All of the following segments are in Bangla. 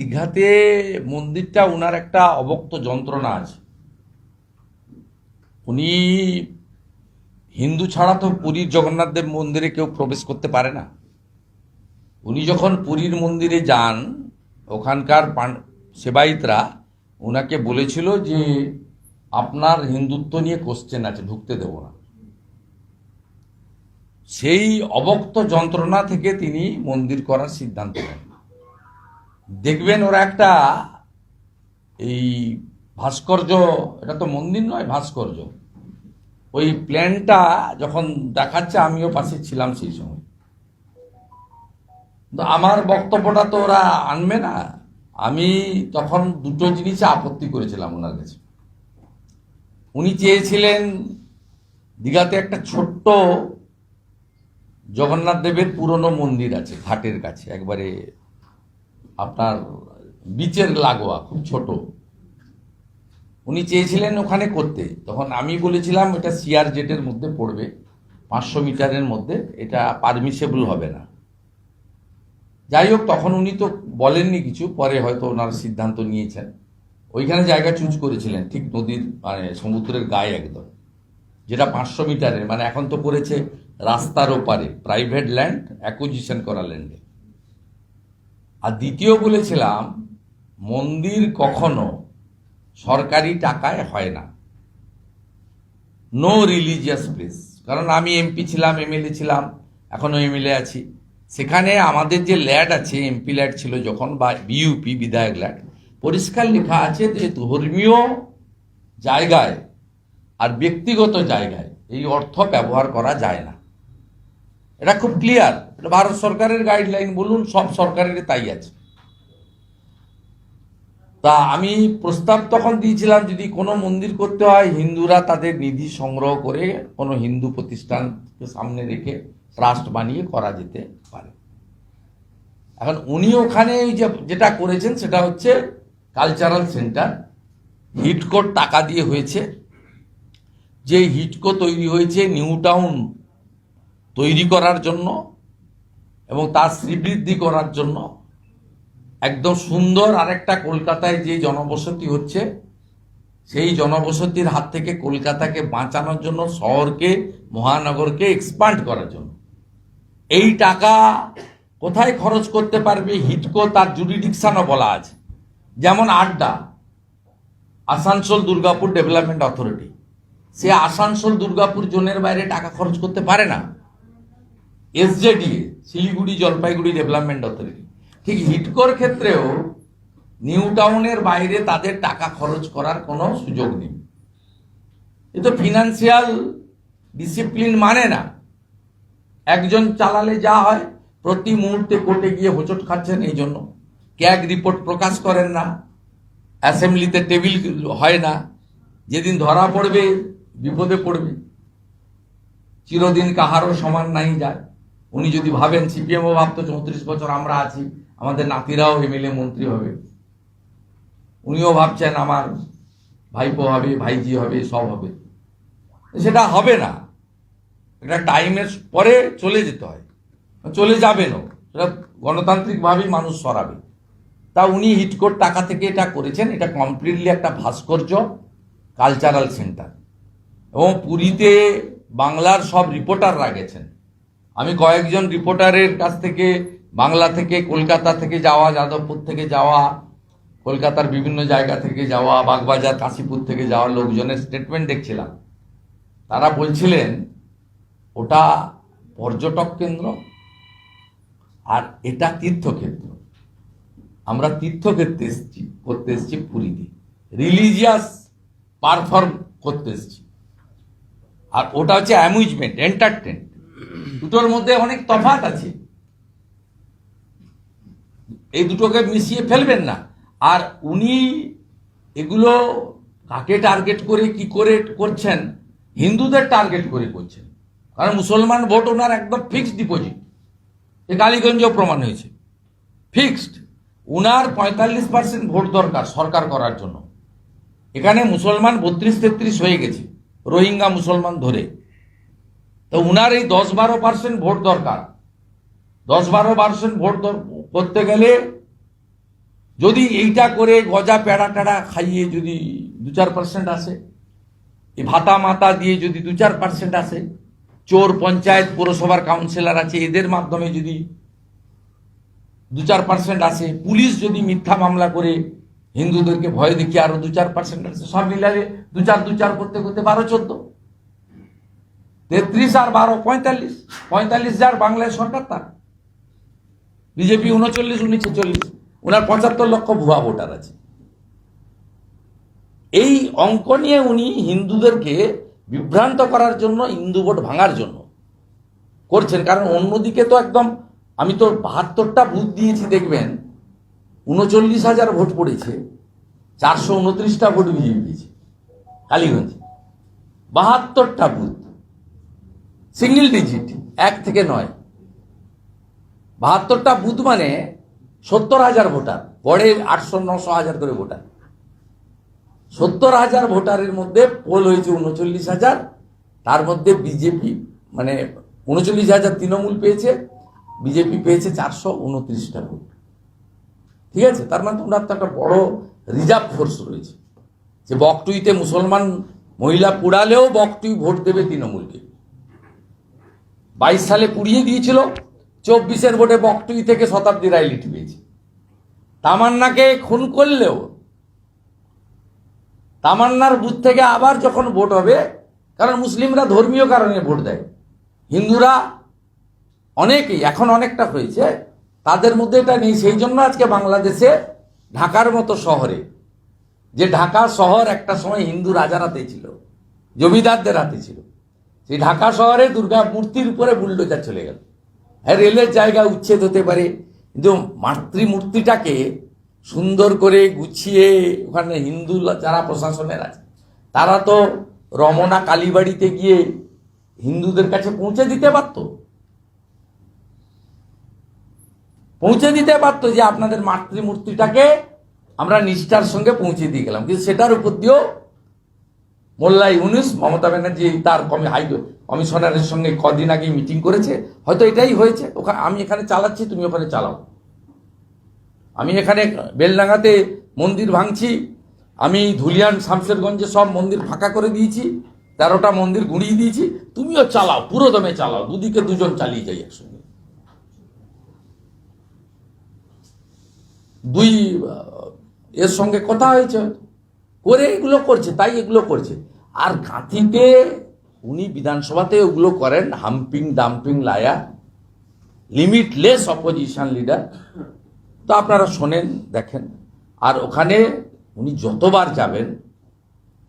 দীঘাতে মন্দিরটা ওনার একটা অবক্ত যন্ত্রণা আছে। উনি হিন্দু ছাড়া তো পুরীর জগন্নাথ দেব মন্দিরে কেউ প্রবেশ করতে পারে না। উনি যখন পুরীর মন্দিরে যান, ওখানকার সেবায়িতরা ওনাকে বলেছিল যে, আপনার হিন্দুত্ব নিয়ে কোশ্চেন আছে, ঢুকতে দেব না। সেই অবক্ত যন্ত্রণা থেকে তিনি মন্দির করার সিদ্ধান্ত নেন। দেখবেন ওরা একটা এই ভাস্কর্য, এটা তো মন্দির নয়, ভাস্কর্য। ওই প্ল্যানটা যখন দেখাচ্ছে, আমিও পাশে ছিলাম সেই সময়। আমার বক্তব্যটা তো ওরা আনবে না। আমি তখন দুটো জিনিসে আপত্তি করেছিলাম ওনার কাছে। উনি চেয়েছিলেন দীঘাতে একটা ছোট্ট জগন্নাথ দেবের পুরনো মন্দির আছে, ঘাটের কাছে, একবারে আপনার বিচের লাগোয়া, খুব ছোট। উনি চেয়েছিলেন ওখানে করতে। তখন আমি বলেছিলাম, এটা সিআর জেটের মধ্যে পড়বে। পাঁচশো মিটারের মধ্যে এটা পারমিসেবল হবে না। যাই হোক, তখন উনি তো বলেননি কিছু, পরে হয়তো ওনার সিদ্ধান্ত নিয়েছেন। ওইখানে জায়গা চুজ করেছিলেন, ঠিক নদীর মানে সমুদ্রের গায়ে একদম। যেটা পাঁচশো মিটারের মানে এখন তো করেছে রাস্তার ওপারে প্রাইভেট ল্যান্ড অ্যাকুজিশন করা ল্যান্ডে আর দ্বিতীয় বলেছিলাম, মন্দির কখনো সরকারি টাকায় হয় না। নো রিলিজিয়াস প্লেস কারণ আমি এমপি ছিলাম এমএলএ ছিলাম এখনও এমএলএ আছি। সেখানে আমাদের যে ল্যাড আছে এমপি ল্যাড ছিল যখন, বা বিইউপি বিধায়ক ল্যাড, পরিষ্কার লেখা আছে যে ধর্মীয় জায়গায় আর ব্যক্তিগত জায়গায় এই অর্থ ব্যবহার করা যায় না। এটা খুব ক্লিয়ার ভারত সরকারের গাইডলাইন বলুন, সব সরকারের তাই আছে। তা আমি প্রস্তাব তখন দিয়েছিলাম, যদি কোনো মন্দির করতে হয়, হিন্দুরা তাদের নিধি সংগ্রহ করে কোনো হিন্দু প্রতিষ্ঠানকে সামনে রেখে ট্রাস্ট বানিয়ে করা যেতে পারে। এখন উনি ওখানে যে, যেটা করেছেন, সেটা হচ্ছে কালচারাল সেন্টার হিটকোর টাকা দিয়ে হয়েছে। যে হিটকো তৈরি হয়েছে নিউ টাউন তৈরি করার জন্য এবং তার শ্রীবৃদ্ধি করার জন্য একদম সুন্দর আরেকটা কলকাতায় যে জনবসতি হচ্ছে, সেই জনবসতির হাত থেকে কলকাতাকে বাঁচানোর জন্য, শহরকে, মহানগরকে এক্সপান্ড করার জন্য। এই টাকা কোথায় খরচ করতে পারবে? হিটকো, তার জুরিডিকশনও বলা আছে। যেমন আড্ডা, আসানসোল দুর্গাপুর ডেভেলপমেন্ট অথরিটি সে আসানসোল দুর্গাপুর জোনের বাইরে টাকা খরচ করতে পারে না। SJDA Siliguri Jalpaiguri development authority ঠিক হিটকোর ক্ষেত্রেও নিউ টাউনের বাইরে তাদের টাকা খরচ করার কোনো সুযোগ নেই। এ তো ফিনান্সিয়াল ডিসিপ্লিন মানে না। একজন চালালে যা হয়, প্রতি মুহূর্তে কোর্টে গিয়ে হোঁচট খাচ্ছেন এই জন্য। ক্যাগ রিপোর্ট প্রকাশ করেন না, অ্যাসেম্বলিতে টেবিল হয় না। যেদিন ধরা পড়বে, বিপদে পড়বে। চিরদিন কাহারও সমান নাই যায়। উনি যদি ভাবেন সিপিএমও ভাবতো চৌত্রিশ বছর আমরা আছি, আমাদের নাতিরাও এমএলএ মন্ত্রী হবে। উনিও ভাবছেন আমার ভাইপো হবে, ভাইজি হবে, সব হবে। সেটা হবে না। এটা টাইমের পরে চলে যেতে হয়। চলে যাবেনও। সেটা গণতান্ত্রিকভাবেই মানুষ সরাবে। তা উনি হিটকোট টাকা থেকে এটা করেছেন। এটা কমপ্লিটলি একটা ভাস্কর্য কালচারাল সেন্টার এবং পুরীতে বাংলার সব রিপোর্টাররা গেছেন। আমি কয়েকজন রিপোর্টারের কাছ থেকে, বাংলা থেকে, কলকাতা থেকে যাওয়া, যাদবপুর থেকে যাওয়া, কলকাতার বিভিন্ন জায়গা থেকে যাওয়া, বাগবাজার, কাশীপুর থেকে যাওয়া লোকজনের স্টেটমেন্ট দেখছিলাম। তারা বলছিলেন, ওটা পর্যটক কেন্দ্র আর এটা তীর্থক্ষেত্র। আমরা তীর্থক্ষেত্রে এসেছি, করতে এসেছি পুরীতে। রিলিজিয়াস পারফর্ম করতে এসেছি। আর ওটা হচ্ছে অ্যামিউজমেন্ট এন্টারটেন দুটোর মধ্যে অনেক তফাৎ আছে। এই দুটোকে মিশিয়ে ফেলবেন না। আর উনি এগুলো কাকে টার্গেট করে, কি করে করছেন, হিন্দুদের টার্গেট করে করছেন। কারণ মুসলমান ভোট ওনার একদম ফিক্সড ডিপোজিট এ কালীগঞ্জেও প্রমাণ হয়েছে। ফিক্সড উনার পঁয়তাল্লিশ পার্সেন্ট ভোট দরকার সরকার করার জন্য। এখানে মুসলমান বত্রিশ তেত্রিশ হয়ে গেছে। রোহিঙ্গা মুসলমান ধরে। তো উনার এই দশ বারো পার্সেন্ট ভোট দরকার। দশ বারো পার্সেন্ট ভোট করতে গেলে যদি এইটা করে গজা প্যাড়া ট্যাড়া খাইয়ে যদি দু চার পার্সেন্ট আসে, এই ভাতা মাতা দিয়ে যদি দু চার পার্সেন্ট আসে, চোর পঞ্চায়েত পৌরসভার কাউন্সিলর আছে, এদের মাধ্যমে যদি দু চার পার্সেন্ট আসে, পুলিশ যদি মিথ্যা মামলা করে হিন্দুদেরকে ভয় দেখিয়ে আরও দু চার পার্সেন্ট আসে, সব মিলালে দু চার দু চার করতে করতে বারো চোদ্দ। তেত্রিশ আর বারো, পঁয়তাল্লিশ। পঁয়তাল্লিশ যার বাংলায় সরকার, তার। বিজেপি উনচল্লিশ, উনি ছেচল্লিশ। ওনার পঁচাত্তর লক্ষ ভুয়া ভোটার আছে। এই অঙ্ক নিয়ে উনি হিন্দুদেরকে বিভ্রান্ত করার জন্য হিন্দু ভোট ভাঙার জন্য করছেন। কারণ অন্যদিকে তো একদম, আমি তো বাহাত্তরটা বুথ দিয়েছি, দেখবেন, উনচল্লিশ হাজার ভোট পড়েছে, চারশো উনত্রিশটা ভোট বিজেপি দিয়েছে, কালীগঞ্জে। বাহাত্তরটা বুথ। সিঙ্গেল ডিজিট, এক থেকে নয়। বাহাত্তরটা বুথ মানে সত্তর হাজার ভোটার গড়ে আটশো, নশো হাজার করে ভোটার। সত্তর হাজার ভোটারের মধ্যে পোল হয়েছে উনচল্লিশ হাজার, তার মধ্যে বিজেপি মানে উনচল্লিশ হাজার তৃণমূল পেয়েছে, বিজেপি পেয়েছে চারশো উনত্রিশটা ভোট। ঠিক আছে? তার মানে ওনার তো একটা বড় রিজার্ভ ফোর্স রয়েছে। যে বকটুইতে মুসলমান মহিলা পুড়ালেও বকটুই ভোট দেবে তৃণমূলকে। বাইশ সালে পুড়িয়ে দিয়েছিল, চব্বিশের ভোটে বকটুই থেকে শতাব্দী রায় লিট পেয়েছে তামান্নাকে খুন করলেও, তামান্নার বুথ থেকে আবার যখন ভোট হবে, কারণ মুসলিমরা ধর্মীয় কারণে ভোট দেয়। হিন্দুরা অনেকেই, এখন অনেকটা হয়েছে, তাদের মধ্যে এটা নেই। সেই জন্য আজকে বাংলাদেশে ঢাকার মতো শহরে, যে ঢাকা শহর একটা সময় হিন্দু রাজার হাতে ছিল, জমিদারদের হাতে ছিল সেই ঢাকা শহরে দুর্গা মূর্তির উপরে বুলডোজার চলে গেল। হ্যাঁ রেলের জায়গা উচ্ছেদ হতে পারে, কিন্তু মাতৃমূর্তিটাকে সুন্দর করে গুছিয়ে ওখানে হিন্দু যারা প্রশাসনের আছে, তারা তো রমনা কালীবাড়িতে গিয়ে হিন্দুদের কাছে পৌঁছে দিতে পারত পৌঁছে দিতে পারতো যে আপনাদের মাতৃমূর্তিটাকে আমরা নিষ্ঠার সঙ্গে পৌঁছে দিয়ে গেলাম। কিন্তু সেটার উপর দিয়েও মোল্লা ইউনুস, মমতা ব্যানার্জি তার কমি হাই কমিশনারের সঙ্গে কদিন আগে মিটিং করেছে। হয়তো এটাই হয়েছে। ওখানে আমি এখানে চালাচ্ছি, তুমি ওখানে চালাও। আমি এখানে বেলডাঙ্গাতে মন্দির ভাঙছি। আমি ধুলিয়ান, শামশেরগঞ্জে সব মন্দির ফাঁকা করে দিয়েছি। তেরোটা মন্দির গুঁড়িয়ে দিয়েছি। তুমিও চালাও, পুরো দমে চালাও। দুদিকে দুজন চালিয়ে যাই একসঙ্গে। দুই এর সঙ্গে কথা হয়েছে। করে এগুলো করছে, তাই এগুলো করছে। আর কাঁথিতে উনি বিধানসভাতে ওগুলো করেন, হাম্পিং ডাম্পিং লায়া লিমিটলেস অপোজিশন লিডার তো আপনারা শোনেন, দেখেন। আর ওখানে উনি যতবার যাবেন,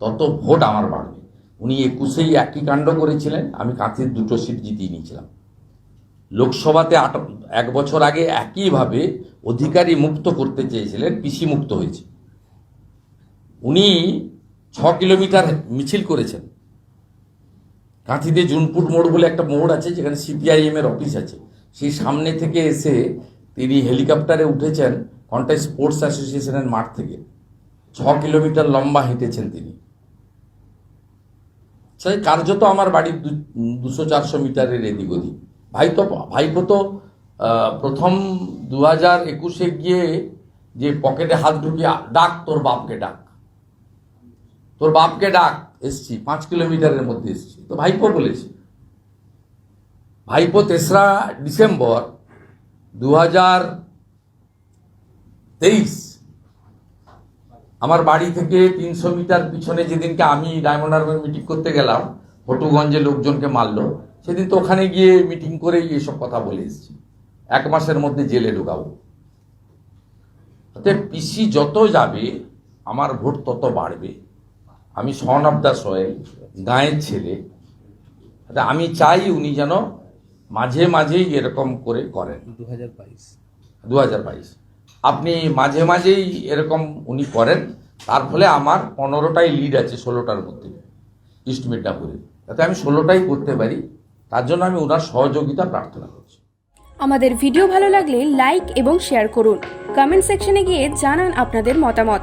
তত ভোট আমার বাড়বে। উনি একুশেই একই কাণ্ড করেছিলেন, আমি কাঁথির দুটো সিট জিতিয়ে নিয়েছিলাম। লোকসভাতে আট, এক বছর আগে একইভাবে অধিকারী মুক্ত করতে চেয়েছিলেন, পিসি মুক্ত হয়েছে। উনি ছ কিলোমিটার মিছিল করেছেন। কাঁথিতে জুনপুর মোড় বলে একটা মোড় আছে, যেখানে সিপিআইএম এর অফিস আছে। সেই সামনে থেকে এসে তিনি হেলিকপ্টারে উঠেছেন কন্টাই স্পোর্টস অ্যাসোসিয়েশনের মাঠ থেকে। ছ কিলোমিটার লম্বা হেঁটেছেন তিনি। সেই কার্যত আমার বাড়ির দুশো চারশো মিটারের এদিক ওদিক। ভাই তো, ভাইপো তো প্রথম দু হাজার একুশে গিয়ে যে পকেটে হাত ঢুকিয়ে ডাক তোর বাপকে ডাক। তোর বাপকে ডাক, এসছি, পাঁচ কিলোমিটারের মধ্যে এসছি। তো ভাইপো বলেছে। ভাইপো তেসরা ডিসেম্বর দু হাজার তেইশ। আমার বাড়ি থেকে তিনশো মিটার পিছনে যেদিনকে আমি ডায়মন্ড হারবার মিটিং করতে গেলাম ফটুগঞ্জে লোকজনকে মারলো। সেদিন তো ওখানে গিয়ে মিটিং করেই এসব কথা বলে এসেছি। এক মাসের মধ্যে জেলে ঢুকাবো। পিসি যত যাবে, আমার ভোট তত বাড়বে। আমি সন অফ দ্য সয়েল গাঁয়ের ছেলে অতএব আমি চাই উনি যেন মাঝে মাঝেই এরকম করে করেন। দু হাজার বাইশ। দু হাজার বাইশ। আপনি মাঝে মাঝেই এরকম উনি করেন তার ফলে আমার পনেরোটাই লিড আছে ষোলোটার মধ্যে ইস্ট মিদনাপুরে যাতে আমি ষোলোটাই করতে পারি তার জন্য আমি ওনার সহযোগিতা প্রার্থনা করছি। আমাদের ভিডিও ভালো লাগলে লাইক এবং শেয়ার করুন। কমেন্ট সেকশনে গিয়ে জানান আপনাদের মতামত।